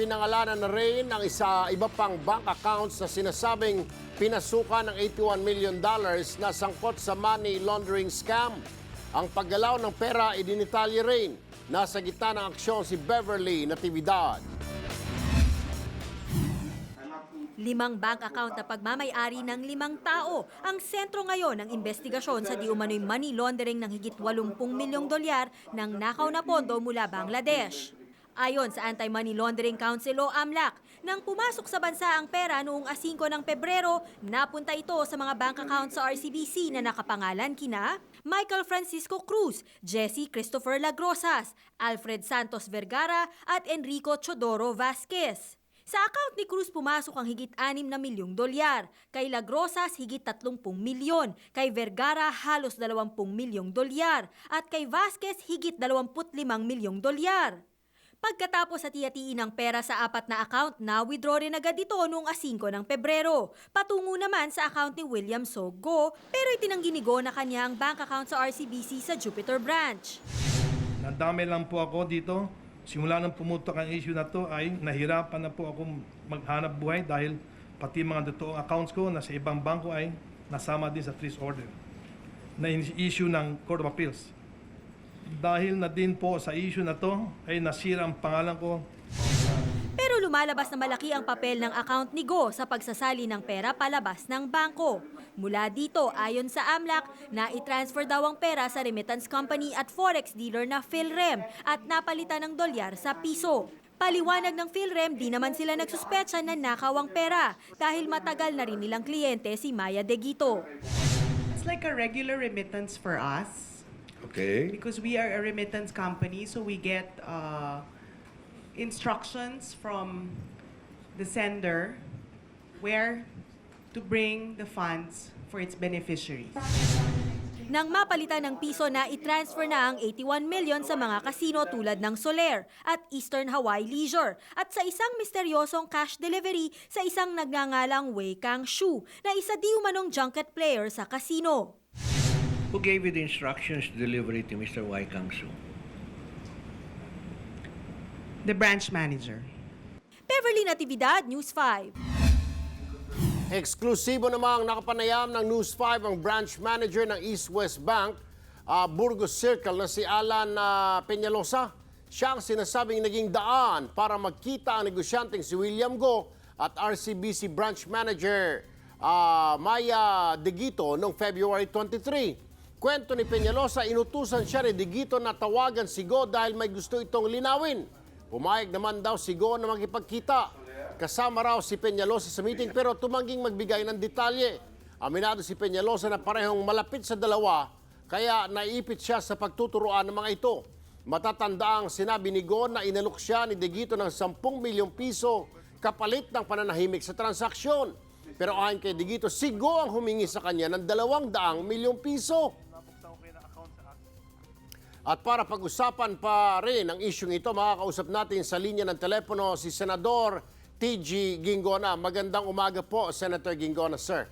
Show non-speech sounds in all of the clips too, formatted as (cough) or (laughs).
pinangalanan na rin ang isa iba pang bank accounts na sinasabing pinasukan ng 81 million dollars na sangkot sa money laundering scam. Ang paggalaw ng pera idinitalye rin. Nasa gitna ng aksyon si Beverly Natividad. Limang bank account na pagmamayari ng limang tao ang sentro ngayon ng investigasyon sa di umano'y money laundering ng higit 80 milyong dolyar ng nakaw na pondo mula Bangladesh. Ayon sa Anti-Money Laundering Council o AMLAC, nang pumasok sa bansa ang pera noong 5 ng Pebrero, napunta ito sa mga bank account sa RCBC na nakapangalan kina Michael Francisco Cruz, Jesse Christopher Lagrosas, Alfred Santos Vergara at Enrico Chodoro Vasquez. Sa account ni Cruz pumasok ang higit 6 na milyong dolyar, kay Lagrosas higit 30 milyon, kay Vergara halos 20 milyong dolyar, at kay Vasquez higit 25 milyong dolyar. Pagkatapos sa tiyatiin ng pera sa apat na account, na-withdraw rin agad ito noong 5 ng Pebrero. Patungo naman sa account ni William Sogo, pero itinanggi ni Go na kanya ang bank account sa RCBC sa Jupiter branch. Nadami lang po ako dito. Simula nang pumutok ang issue na to ay nahirapan na po ako maghanap buhay dahil pati mga totoong accounts ko na sa ibang bangko ay nasama din sa freeze order na issue ng Court of Appeals. Dahil na din po sa issue na to ay nasira ang pangalan ko Pero lumalabas na malaki ang papel ng account ni Go sa pagsasali ng pera palabas ng bangko. Mula dito, ayon sa AMLAC, na i-transfer daw ang pera sa remittance company at forex dealer na Philrem at napalitan ng dolyar sa piso. Paliwanag ng Philrem, di naman sila nagsuspecha na nakaw ang pera dahil matagal na rin nilang kliyente si Maya Degito. It's like a regular remittance for us Okay. because we are a remittance company, so we get uh, instructions from the sender where to bring the funds for its beneficiaries. Nang mapalitan ng piso na i-transfer na ang 81 million sa mga kasino tulad ng Soler at Eastern Hawaii Leisure at sa isang misteryosong cash delivery sa isang nagngangalang Wei Kang Shu na isa di umanong junket player sa kasino. Who gave you the instructions to deliver it to Mr. Wai Kang Su? The branch manager. Beverly Natividad, News 5. Eksklusibo namang nakapanayam ng News 5 ang branch manager ng East West Bank, ah, Burgos Circle na si Alan ah, Peñalosa. Siya ang sinasabing naging daan para magkita ang negosyanteng si William Go at RCBC branch manager ah, Maya Digito noong February 23. Kwento ni Peñalosa, inutusan siya ni Digito na tawagan si Go dahil may gusto itong linawin. Pumayag naman daw si Go na magkipagkita. Kasama raw si Peñalosa sa meeting pero tumangging magbigay ng detalye. Aminado si Peñalosa na parehong malapit sa dalawa kaya naipit siya sa pagtuturoan ng mga ito. Matatanda ang sinabi ni Go na inalok siya ni Digito ng 10 milyong piso kapalit ng pananahimik sa transaksyon. Pero ayon kay Digito, si Go ang humingi sa kanya ng 200 milyong piso. At para pag-usapan pa rin ang isyong ito, makakausap natin sa linya ng telepono si Senador TG Gingona. Magandang umaga po, Senator Gingona, sir.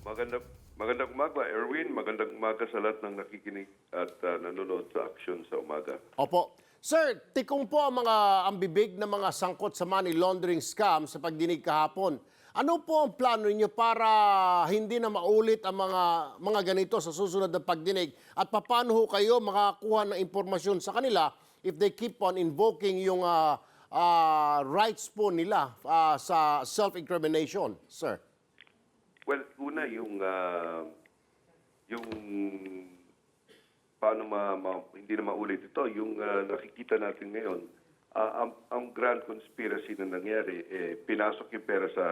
Magandang magandang umaga, Erwin. Magandang umaga sa lahat ng nakikinig at uh, nanonood sa action sa umaga. Opo. Sir, tikong po ang mga ambibig na mga sangkot sa money laundering scam sa pagdinig kahapon. Ano po ang plano niyo para hindi na maulit ang mga mga ganito sa susunod na pagdinig? At paano ho kayo makakuha ng impormasyon sa kanila if they keep on invoking yung ah, ah, rights po nila ah, sa self-incrimination, sir? Well, una yung ah, yung paano ma, ma- hindi na maulit ito, yung ah, nakikita natin ngayon, ah, ang, ang grand conspiracy na nangyari, eh, pinasok yung pera sa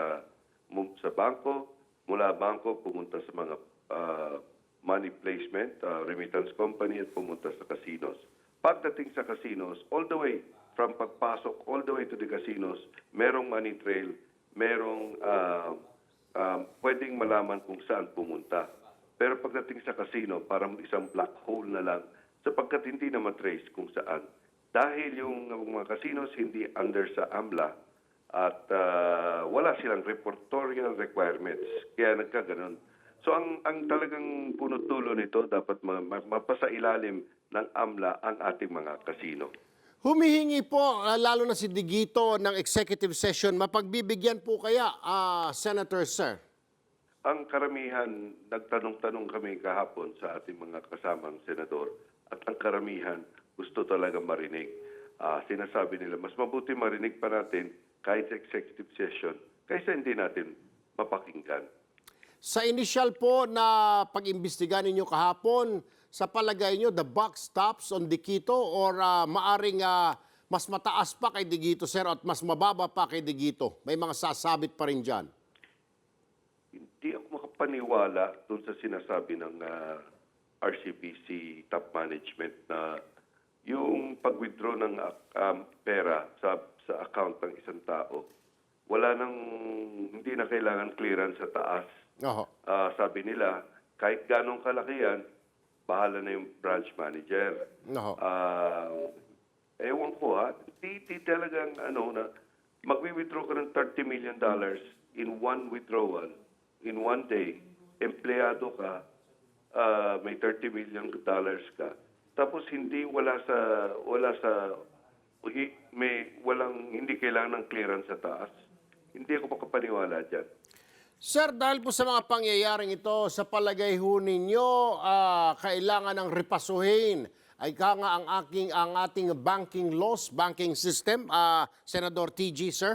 sa bangko, mula bangko pumunta sa mga ah, money placement, ah, remittance company at pumunta sa casinos. Pagdating sa casinos, all the way from pagpasok all the way to the casinos, merong money trail, merong ah, ah, pwedeng malaman kung saan pumunta. Pero pagdating sa casino, parang isang black hole na lang sapagkat hindi na matrace kung saan. Dahil yung mga casinos hindi under sa AMLA at ah, wala silang reportorial requirements. Kaya nagkaganon. So ang ang talagang punot-dulo nito dapat ma- ma- mapasailalim ng AMLA ang ating mga kasino. Humihingi po, ah, lalo na si Digito ng executive session, mapagbibigyan po kaya, ah, Senator Sir? Ang karamihan, nagtanong-tanong kami kahapon sa ating mga kasamang senador at ang karamihan gusto talaga marinig. Ah, sinasabi nila, mas mabuti marinig pa natin kahit executive session kaysa hindi natin mapakinggan. Sa initial po na pag-imbestiga ninyo kahapon, sa palagay nyo, the buck stops on Digito or ah, maaring ah, mas mataas pa kay Digito, sir, at mas mababa pa kay Digito? May mga sasabit pa rin dyan. Makapaniwala doon sa sinasabi ng ah, RCBC top management na yung pag-withdraw ng um, pera sa sa account ng isang tao, wala nang hindi na kailangan clearance sa taas. Oho. Ah, sabi nila, kahit ganong kalaki yan, bahala na yung branch manager. Oho. Ah, ewan ko ha, di, di talagang ano na, magwi-withdraw ka ng 30 million dollars in one withdrawal, in one day, empleyado ka, ah, may 30 million dollars ka, tapos hindi wala sa, wala sa, may walang, hindi kailangan ng clearance sa taas. Hindi ako makapaniwala dyan. Sir, dahil po sa mga pangyayaring ito, sa palagay ho ninyo, ah, kailangan ng repasuhin ay ka nga ang, aking, ang ating banking laws, banking system, ah, Senador TG, sir?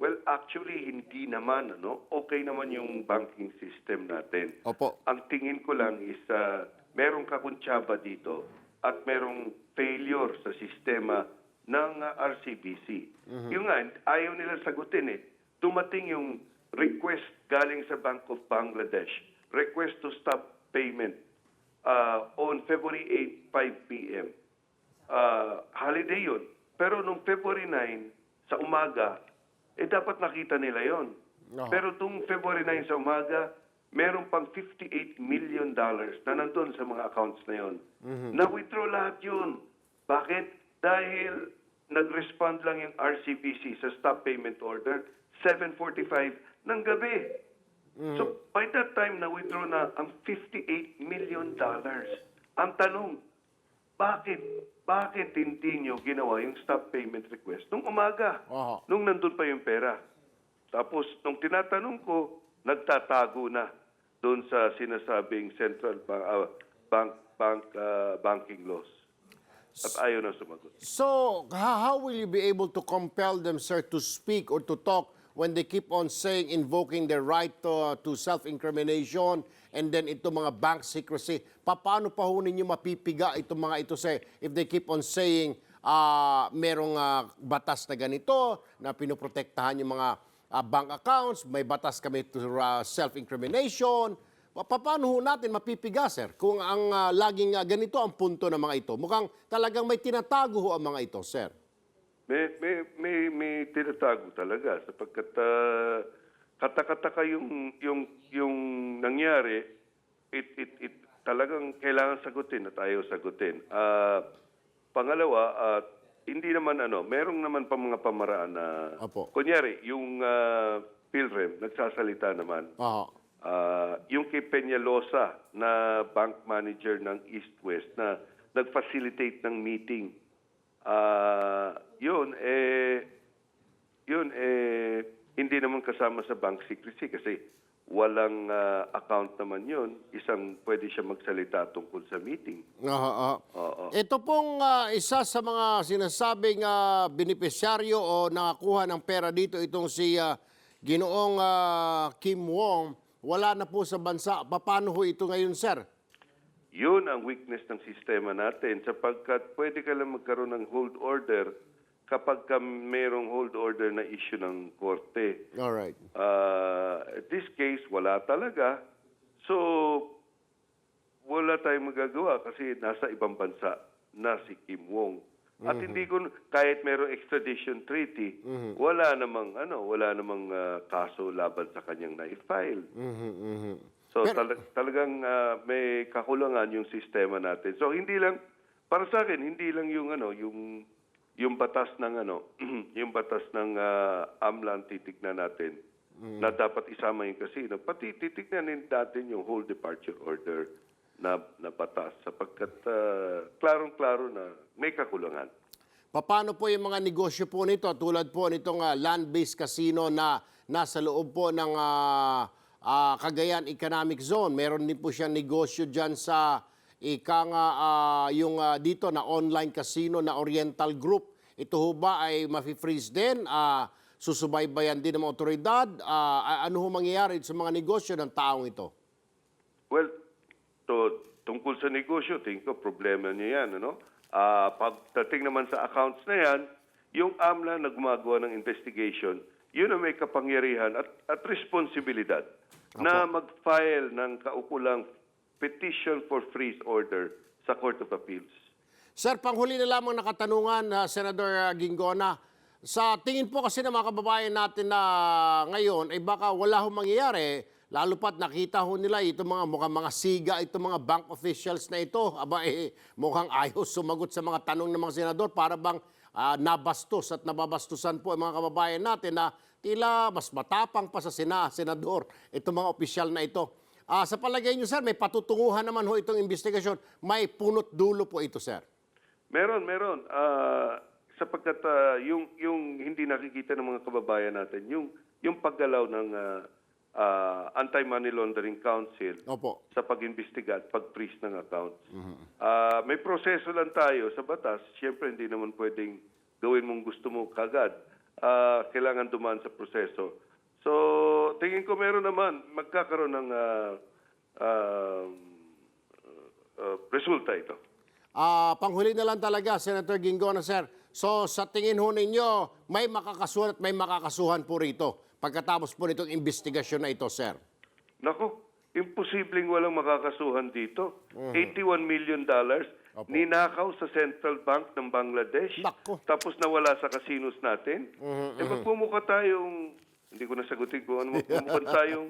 Well, actually, hindi naman. Ano? Okay naman yung banking system natin. Opo. Ang tingin ko lang is uh, merong kakuntsaba dito at merong failure sa sistema ng uh, RCBC. Yung nga, ayaw nila sagutin eh. Dumating yung request galing sa Bank of Bangladesh, request to stop payment uh, on February 8, 5 p.m. Uh, holiday yun. Pero nung February 9, sa umaga, eh dapat nakita nila yon. Oo. Pero tung February 9 sa umaga, meron pang 58 million dollars na nandun sa mga accounts na yon. Na-withdraw lahat yun. Bakit? Dahil nag-respond lang yung RCBC sa stop payment order 7.45 ng gabi. So, by that time, na-withdraw na ang 58 million dollars. Ang tanong, bakit? Bakit hindi nyo ginawa yung stop payment request nung umaga? Oho. Nung nandun pa yung pera. Tapos, nung tinatanong ko, nagtatago na doon sa sinasabing central bank, ah, bank, bank ah, banking laws. At ayaw na sumagot. So, how, will you be able to compel them, sir, to speak or to talk when they keep on saying, invoking their right to, to self-incrimination and then ito mga bank secrecy? Paano pa ho ninyo mapipiga itong mga ito, sir, if they keep on saying, ah merong ah, batas na ganito, na pinoprotektahan yung mga ah, bank accounts, may batas kami to ah, self-incrimination, Pa- Paano ho natin mapipiga, sir, kung ang ah, laging ah, ganito ang punto ng mga ito? Mukhang talagang may tinatago ho ang mga ito, sir. May, may, may, may tinatago talaga sapagkat uh, katakataka yung, yung nangyari, it, it, it, talagang kailangan sagutin at ayaw sagutin. Ah, pangalawa, at hindi naman ano, merong naman pa mga pamaraan na, Opo. kunyari, yung uh, Pilrem, nagsasalita naman. Oo. Ah, yung kay Peñalosa na bank manager ng East West na nag-facilitate ng meeting. Ah, yun eh yun eh hindi naman kasama sa bank secrecy kasi walang ah, account naman yun. Isang pwede siya magsalita tungkol sa meeting. Oo, oo. Oo. Ito pong ah, isa sa mga sinasabing uh, benepisyaryo o nakakuha ng pera dito, itong si ah, Ginoong ah, Kim Wong, wala na po sa bansa. Paano ho ito ngayon, sir? Yun ang weakness ng sistema natin sapagkat pwede ka lang magkaroon ng hold order kapag ka mayroong hold order na issue ng korte. All right. Uh, this case, wala talaga. So, wala tayong magagawa kasi nasa ibang bansa na si Kim Wong. At hindi ko kahit mayroong extradition treaty, wala namang ano, wala namang ah, kaso laban sa kanyang na-file. Mhm, mhm. So Pero- tala- talagang ah, may kakulangan yung sistema natin. So hindi lang para sa akin hindi lang yung ano, yung yung batas ng ano, (clears throat) yung batas ng ah, AMLA ang titignan natin na dapat isama yung casino. Pati titignan din natin yung whole departure order na na batas sapagkat ah, klarong-klaro na may kakulangan. Paano po yung mga negosyo po nito tulad po nitong ah, land-based casino na nasa loob po ng ah, ah, Cagayan Economic Zone? Meron din po siyang negosyo dyan sa ika nga ah, yung ah, dito na online casino na Oriental Group. Ito ho ba ay mafi-freeze din? Ah, susubaybayan din ng mga otoridad? Ah, ano ho mangyayari sa mga negosyo ng taong ito? Well, to, tungkol sa negosyo, tingin ko problema niya yan. Ano? Ah, pagdating naman sa accounts na yan, yung AMLA na gumagawa ng investigation, yun ang may kapangyarihan at, at responsibilidad na mag-file ng kaukulang petition for freeze order sa Court of Appeals. Sir, panghuli na lamang na katanungan, ah, Senator ah, Gingona. Sa tingin po kasi ng mga kababayan natin na ngayon, ay baka wala hong mangyayari, lalo pat nakita ho nila itong mga mukhang mga siga, itong mga bank officials na ito. Aba eh, mukhang ayaw sumagot sa mga tanong ng mga senador para bang ah, nabastos at nababastusan po ang mga kababayan natin na tila mas matapang pa sa sena, senador itong mga opisyal na ito. Ah, sa palagay niyo, sir, may patutunguhan naman ho itong investigasyon. May punot dulo po ito, sir. Meron, meron. Ah, sapagkat ah, yung yung hindi nakikita ng mga kababayan natin, yung yung paggalaw ng ah, ah, Anti-Money Laundering Council Opo. sa pag-imbestiga at pag-freeze ng accounts. Ah, may proseso lang tayo sa batas. Siyempre, hindi naman pwedeng gawin mong gusto mo kagad. Ah, kailangan dumaan sa proseso. Tingin ko meron naman, magkakaroon ng ah, ah, ah, resulta ito. Ah, panghuli na lang talaga, Senator Gingona, sir. So, sa tingin ho ninyo, may makakasuhan at may makakasuhan po rito pagkatapos po nitong investigasyon na ito, sir. Nako, imposibleng walang makakasuhan dito. 81 million dollars ninakaw sa Central Bank ng Bangladesh. Nako. Tapos nawala sa casinos natin. Eh magpumukha tayong, hindi ko nasagutin kung ano, (laughs) magpumukha tayong,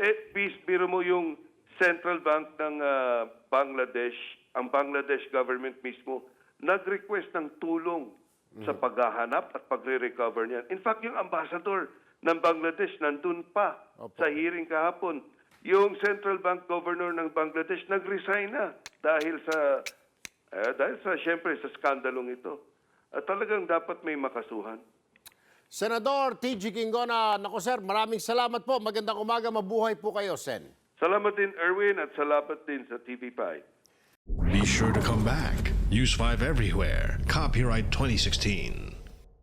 eh, bis, biro mo yung Central Bank ng ah, Bangladesh, ang Bangladesh government mismo, nag-request ng tulong sa paghahanap at pagre-recover niyan. In fact, yung ambassador ng Bangladesh nandun pa sa hearing kahapon. Yung Central Bank Governor ng Bangladesh nag-resign na dahil sa eh, dahil sa syempre sa skandalong ito. At talagang dapat may makasuhan. Senador TG Gingona, nako sir, maraming salamat po. Magandang umaga, mabuhay po kayo, Sen. Salamat din Erwin at salamat din sa TV5. Be sure to come back. Use 5 everywhere. Copyright 2016.